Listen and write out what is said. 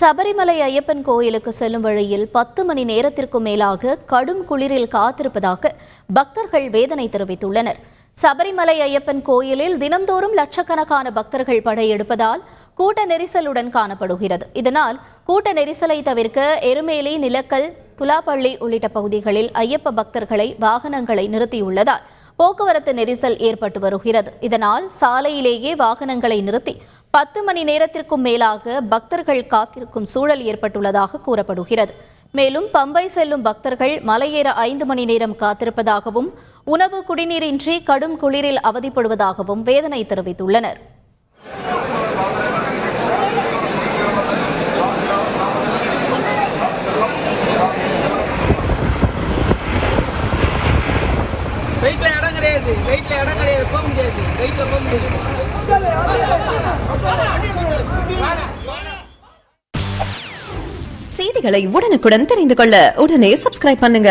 சபரிமலை ஐயப்பன் கோயிலுக்கு செல்லும் வழியில் பத்து மணி நேரத்திற்கும் மேலாக கடும் குளிரில் காத்திருப்பதாக பக்தர்கள் வேதனை தெரிவித்துள்ளனர். சபரிமலை ஐயப்பன் கோயிலில் தினம்தோறும் லட்சக்கணக்கான பக்தர்கள் படையெடுப்பதால் கூட்ட நெரிசலுடன் காணப்படுகிறது. இதனால் கூட்ட நெரிசலை தவிர்க்க எருமேலி நிலக்கல் துலாப்பள்ளி உள்ளிட்ட பகுதிகளில் ஐயப்ப பக்தர்களை வாகனங்களை நிறுத்தியுள்ளதால் போக்குவரத்து நெரிசல் ஏற்பட்டு வருகிறது. இதனால் சாலையிலேயே வாகனங்களை நிறுத்தி பத்து மணி நேரத்திற்கும் மேலாக பக்தர்கள் காத்திருக்கும் சூழல் ஏற்பட்டுள்ளதாக கூறப்படுகிறது. மேலும் பம்பை செல்லும் பக்தர்கள் மலையேற ஐந்து மணி நேரம் காத்திருப்பதாகவும் உணவு குடிநீரின்றி கடும் குளிரில் அவதிப்படுவதாகவும் வேதனை தெரிவித்துள்ளனர். வெயிட்ல இடம் கிடையாது. வெயிட்ல இடம் கிடையாது. போக முடியாது. வெயிட்ல போக முடியாது. செய்திகளை உடனுக்குடன் தெரிந்து கொள்ள உடனே சப்ஸ்கிரைப் பண்ணுங்க.